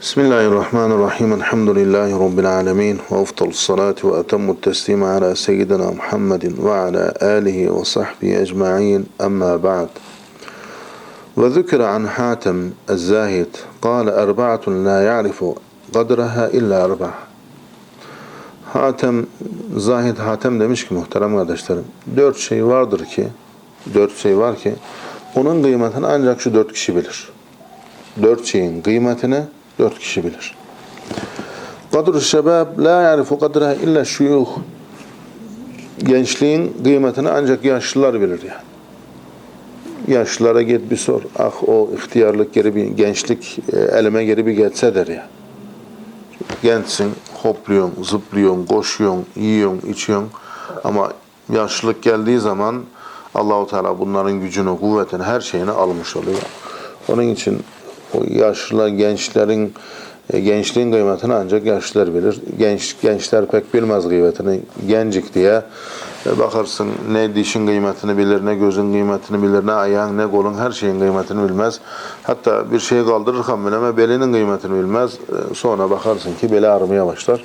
Bismillahirrahmanirrahim. Elhamdülillahi Rabbil alemin. Ve afdalus salatu ve etemmu teslima ala seyyidina Muhammedin ve ala alihi ve sahbihi ecma'in. Amma ba'd. وذكر عن حاتم الزاهد قال أربعة لا يعرف قدرها إلا أربعة Hatem, Zahid Hatem demiş ki muhterem kardeşlerim, dört şey vardır ki, dört şey var ki, onun kıymetini ancak şu dört kişi bilir. Dört şeyin kıymetini dört kişi bilir. Kadr-ı şebab la ya'rifu kadraha illa şuyuh. Gençliğin kıymetini ancak yaşlılar bilir yani. Yaşlılara git bir sor. Ah o ihtiyarlık geri bir gençlik e, elime geri bir geçse der ya. Gençsin, hopluyorsun, zıplıyorsun, koşuyorsun, yiyorsun, içiyorsun. Ama yaşlılık geldiği zaman Allahu Teala bunların gücünü, kuvvetini, her şeyini almış oluyor. Onun için o yaşlılar, gençlerin e, gençliğin kıymetini ancak yaşlılar bilir. Genç gençler pek bilmez kıymetini. Gencik diye e, bakarsın ne dişin kıymetini bilir, ne gözün kıymetini bilir, ne ayağın, ne kolun her şeyin kıymetini bilmez. Hatta bir şeyi kaldırırken bile belinin kıymetini bilmez. E, Sonra bakarsın ki beli ağrımaya başlar.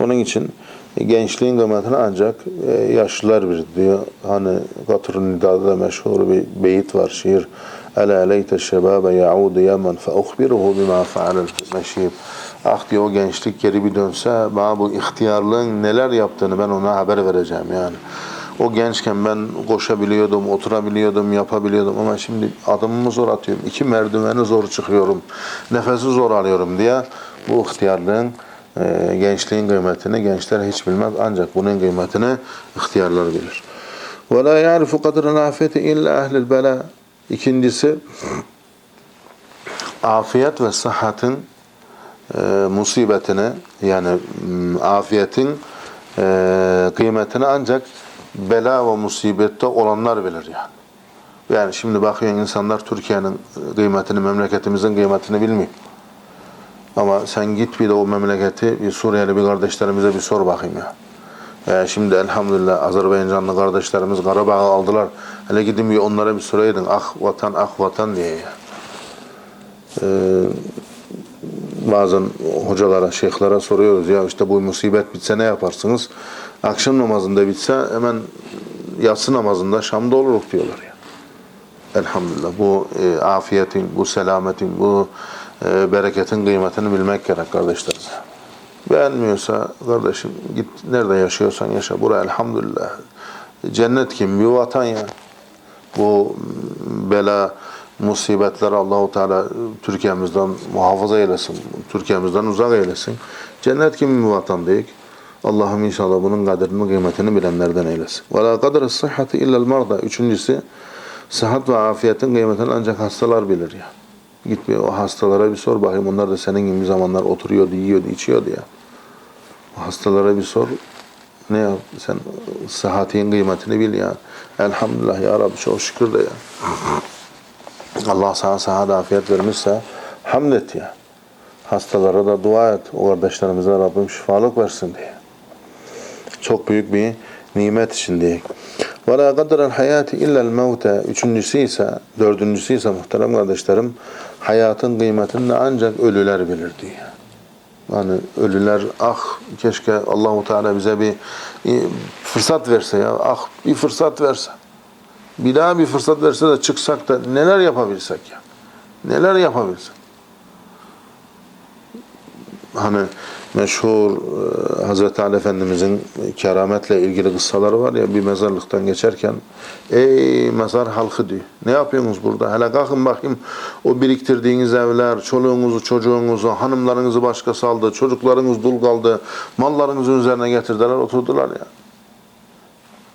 Onun için gençliğin kıymetini ancak e, yaşlılar bilir diyor. Hani da meşhur bir beyit var, şiir. Ela leyte şebabe ya'udu yemen fe uhbiruhu bima fe'alel meşhib. Ah diyor o gençlik geri bir dönse bana bu ihtiyarlığın neler yaptığını ben ona haber vereceğim yani. O gençken ben koşabiliyordum, oturabiliyordum, yapabiliyordum ama şimdi adımımı zor atıyorum. iki merdiveni zor çıkıyorum, nefesi zor alıyorum diye bu ihtiyarlığın e, gençliğin kıymetini gençler hiç bilmez ancak bunun kıymetini ihtiyarlar bilir. La ya'rifu kadrel afiyeti illa ehlil bela. İkincisi afiyet ve sıhhatin e, musibetini yani m, afiyetin e, kıymetini ancak bela ve musibette olanlar bilir yani. Yani şimdi bakıyorsun insanlar Türkiye'nin kıymetini, memleketimizin kıymetini bilmiyor. Ama sen git bir de o memleketi bir Suriyeli bir kardeşlerimize bir sor bakayım ya. Yani şimdi elhamdülillah Azerbaycanlı kardeşlerimiz Karabağ'ı aldılar. Hele gidin bir onlara bir soraydın. Ah vatan, ah vatan diye. Ee, bazen hocalara, şeyhlere soruyoruz. Ya işte bu musibet bitse ne yaparsınız? Akşam namazında bitse hemen yatsı namazında Şam'da oluruz diyorlar ya. Elhamdülillah bu e, afiyetin, bu selametin, bu e, bereketin kıymetini bilmek gerek kardeşlerim. Beğenmiyorsa kardeşim git nerede yaşıyorsan yaşa. Buraya elhamdülillah. Cennet kim? Bir vatan ya. Bu bela, musibetler Allahu Teala Türkiye'mizden muhafaza eylesin. Türkiye'mizden uzak eylesin. Cennet kim bir vatan değil. Allah'ım inşallah bunun kadrini, kıymetini bilenlerden eylesin. Ve la kadri sıhhati illel marda. Üçüncüsü, sıhhat ve afiyetin kıymetini ancak hastalar bilir ya. Git bir o hastalara bir sor bakayım. Onlar da senin gibi zamanlar oturuyordu, yiyordu, içiyordu ya. O hastalara bir sor. Ne yap? Sen sıhhatin kıymetini bil ya. Elhamdülillah ya Rabbi çok şükür de ya. Allah sana sıhhat afiyet vermişse hamd et ya. Hastalara da dua et. O kardeşlerimize Rabbim şifalık versin diye. Çok büyük bir nimet için diye. La kadrel hayati illel mevte. Üçüncüsü ise, dördüncüsü ise muhterem kardeşlerim, hayatın kıymetini ancak ölüler bilir diye. Yani ölüler ah keşke Allahu Teala bize bir e, fırsat verse ya. Ah bir fırsat verse. Bir daha bir fırsat verse de çıksak da neler yapabilsek ya. Neler yapabilsek. Hani meşhur e, Ali Efendimizin kerametle ilgili kıssaları var ya bir mezarlıktan geçerken ey mezar halkı diyor. Ne yapıyorsunuz burada? Hele kalkın bakayım o biriktirdiğiniz evler, çoluğunuzu, çocuğunuzu, hanımlarınızı başkası aldı, çocuklarınız dul kaldı, mallarınızın üzerine getirdiler, oturdular ya.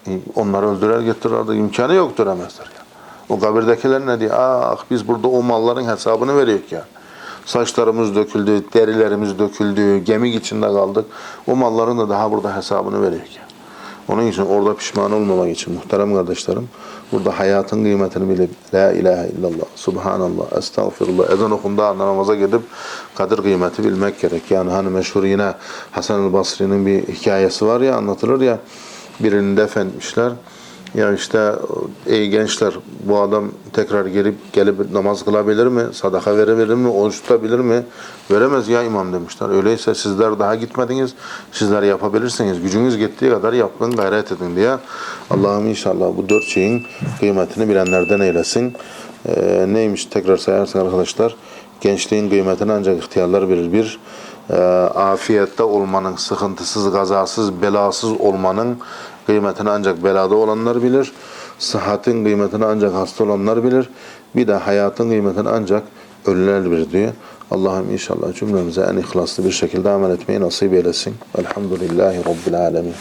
E, Onları öldürer getirirler imkanı yok duramazlar ya. O kabirdekiler ne diyor? Ah biz burada o malların hesabını veriyoruz ya. Saçlarımız döküldü, derilerimiz döküldü, gemik içinde kaldık. O malların da daha burada hesabını veriyor ki. Onun için orada pişman olmamak için muhterem kardeşlerim, burada hayatın kıymetini bilip La ilahe illallah, subhanallah, estağfirullah, ezan okunduğu namaza gidip kadir kıymeti bilmek gerek. Yani hani meşhur yine Hasan el Basri'nin bir hikayesi var ya anlatılır ya birini defnetmişler. Ya işte ey gençler bu adam tekrar gelip gelip namaz kılabilir mi? Sadaka verebilir mi? Oruç tutabilir mi? Veremez ya imam demişler. Öyleyse sizler daha gitmediniz. Sizler yapabilirsiniz. Gücünüz gittiği kadar yapın, gayret edin diye. Allah'ım inşallah bu dört şeyin kıymetini bilenlerden eylesin. Ee, neymiş tekrar sayarsak arkadaşlar. Gençliğin kıymetini ancak ihtiyarlar bilir. Bir, e, afiyette olmanın, sıkıntısız, gazasız, belasız olmanın kıymetini ancak belada olanlar bilir. Sıhhatin kıymetini ancak hasta olanlar bilir. Bir de hayatın kıymetini ancak ölüler bilir diyor. Allah'ım inşallah cümlemize en ihlaslı bir şekilde amel etmeyi nasip eylesin. Elhamdülillahi Rabbil Alemin.